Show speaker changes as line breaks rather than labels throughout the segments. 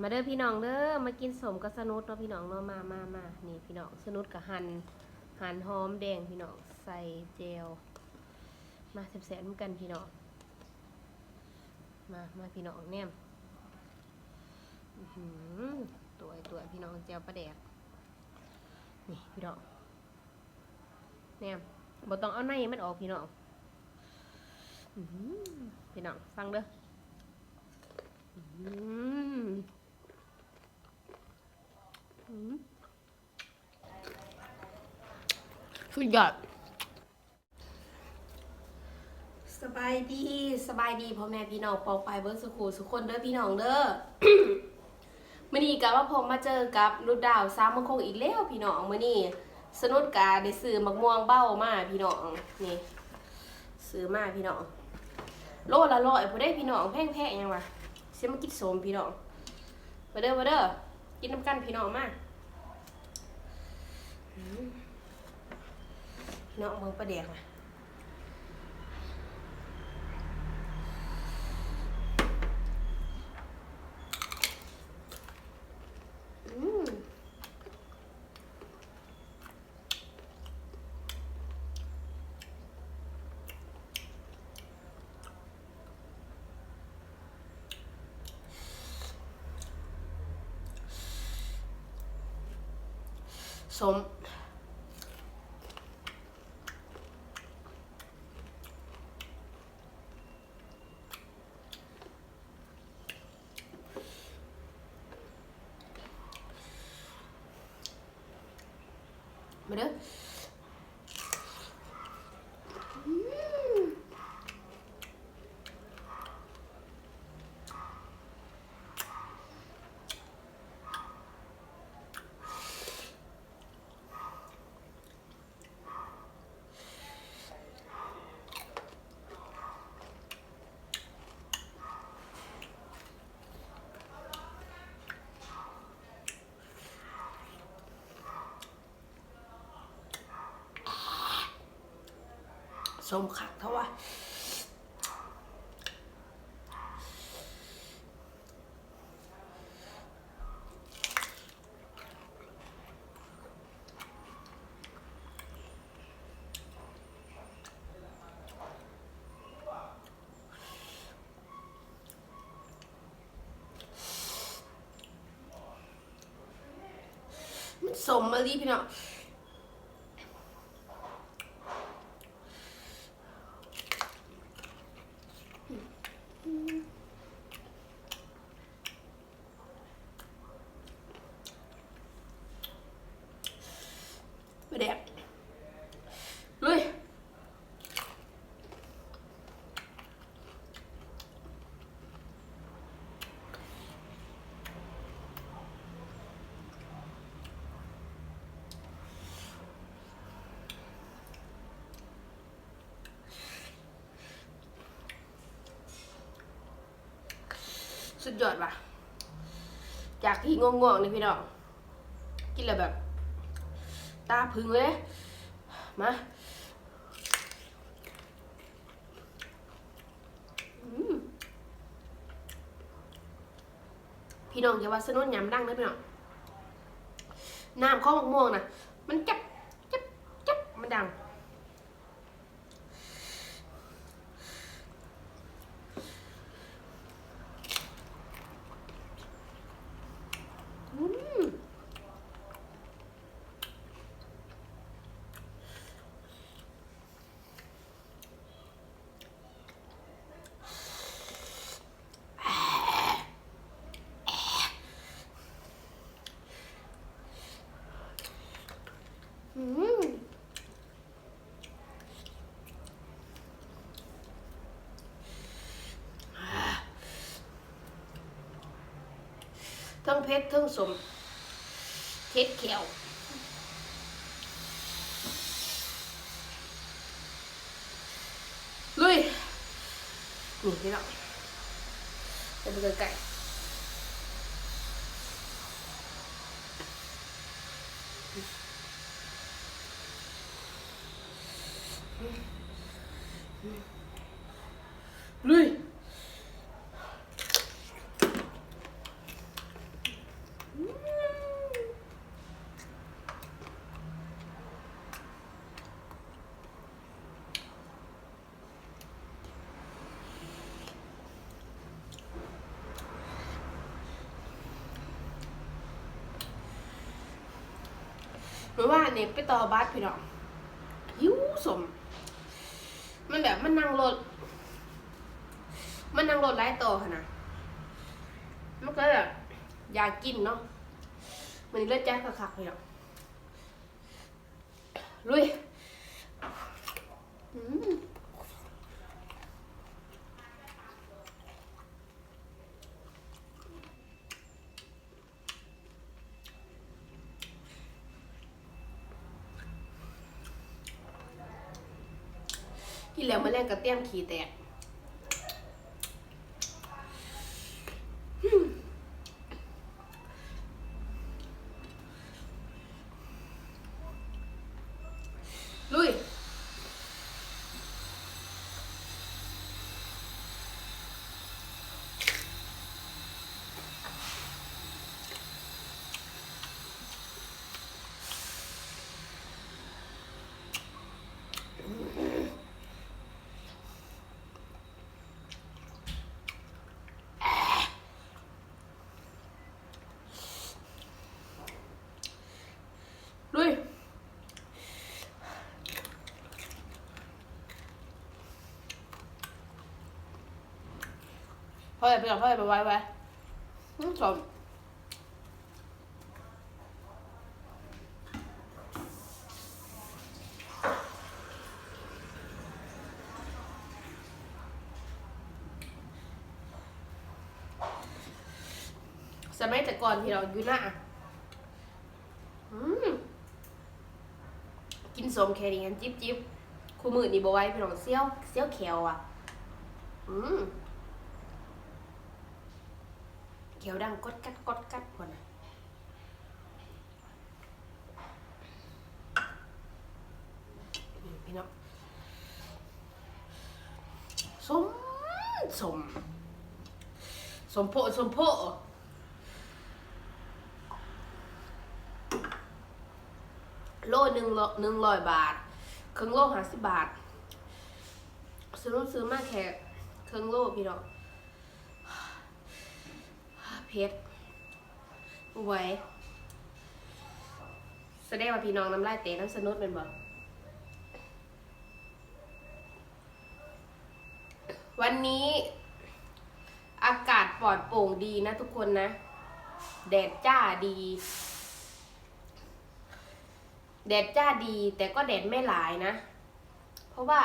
มาเด้อพี่น้องเด้อมากินสมกับสนุดเนาะพี่น้องเนาะมามามานี่พี่น้องสนุดกับหันหันหอมแดงพี่น้องใส่เจลมาแซ่บๆเหมือนกันพี่น้องมามาพี่น้องแนมอื้อหือตัวตัวพี่น้องเจลปลาแดกนี่พี่น้องแนมบ่ต้องเอาในมันออกพี่น้องหือพี่น้องฟังเด้ออืม สุดยอดสบายดีสบายดีพ่อแม่พี่น้องปองไปเบิร์สุขูสุขคนเด้อพี่น้องเด้อ มื่อนี้กับว่าผมมาเจอกับนุดดาวซ้ำมังคงอีกแล้วพี่น้องมื่อนี้สนุดกาได้ซื้อมักม่วงเบ้ามาพี่น้องนี่ซื้อมาพี่น้องโลละร้อยผู้ได้พี่น้องแพงแพงยังวะเสียมากินสมพี่น้องมาเด้อมาเด้อกินน้ำกันพี่น้องมา เนาะเมืองประเดียกนะอืม ส สมขักเท่าวะมันสมมาลีพี่น้อง สุดยอดว่ะ จากที่ง่วงๆนี่พี่น้อง กินแล้วแบบ ตาพึงเลย มาพี่น้องอย่าว่าสนุนยำดังนะพี่น้องน้ำข้าวม่วงนะมันจับจับจับมันดัง อืม อืม ทั้งเพชรทั้งสมเพชรเขียวลุยนี่พี่น้องจะไปไกลๆลุย หรือว่าเนี่ยไปต่อบัสพี่น้องหิวสม มันแบบมันนั่งรถ มันนั่งรถไล่ต่อขนาดมันก็แบบอยากกินเนาะมันเลือดแจ๊กคักๆพี่น้องลุยอืม กินแล้วมาแรงกระเตี้ยมขี่แตก ลุย ลุย พ่อไปก่อนพ่อไปไว้ไว้อืมสมสมัยแต่ก่อนที่เราอยู่หน้าอืมกินสมแค่นี้กันจิบจิบคู่มือนี่บไว้พี่น้องเซี่ยวเซี่ยวแขวอะ อืม เขียวดังกดกัดกดกัดพอนะนี่พี่น้องสมสมสมโพสมโพโลหนึ่งโลหนึ่งร้อยบาท เครึ่องโลห้าสิบบาท ซื้อซื้อมาแค่ครึ่องโลพี่น้อง เพชรไว้แสดงว่าพี่น้องน้ำลายเตะน้ำสนุดเป็นบ่วันนี้อากาศปลอดโปร่งดีนะทุกคนนะ แดดจ้าดี แดดจ้าดีแต่ก็แดดไม่หลายนะ เพราะว่า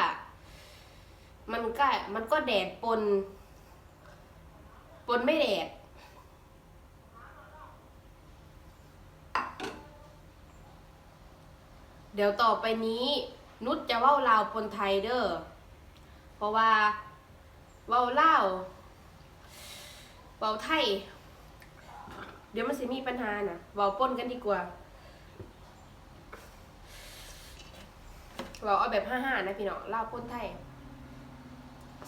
มันก็มันก็แดดปน ปนไม่แดด เดี๋ยวต่อไปนี้ นุชจะเว้าลาวปนไทยเด้อเพราะว่าเว้าลาวเว้าไทย เดี๋ยวมันสิมีปัญหาน่ะเว้าปนกันดีกว่าเว้าเอาแบบห้าๆนะพี่เน้องลาวปนไทย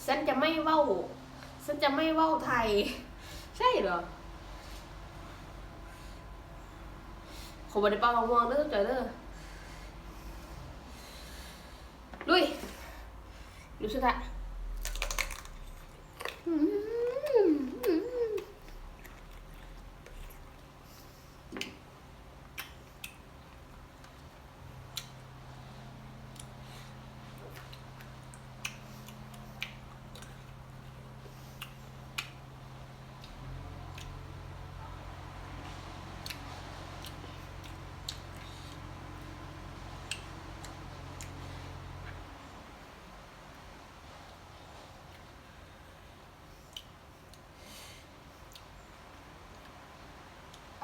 ฉันจะไม่เว้าฉันจะไม่เว้าไทย ใช่เหรอขอบริปาของวงเด้อจ้ะเด้อ ลุย ดูสิคะอืมอืม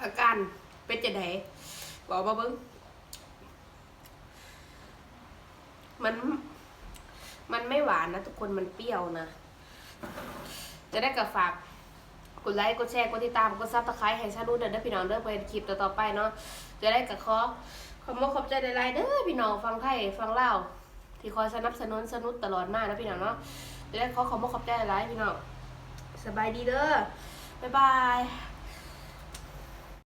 อาการเป็นจะไดบอกมาเบิ้งมัน มันไม่หวานนะทุกคนมันเปรี้ยวนะ จะได้กับฝากกดไลค์กดแชร์กดติดตามกดซับสไครต์ให้ชาลูเดินได้อพี่น้องเด้อไปคลิปต่อๆไปเนาะจะได้กับขอขอบคุณขอบใจหลายๆเด้อพี่น้องฟังไทยฟังเล่าที่คอยสนับสนุนสนุนตลอดมากนะพี่น้องเนาะจะได้ขอขอบคุณขอบใจหลายๆพี่น้องสบายดีเด้อบ๊ายบาย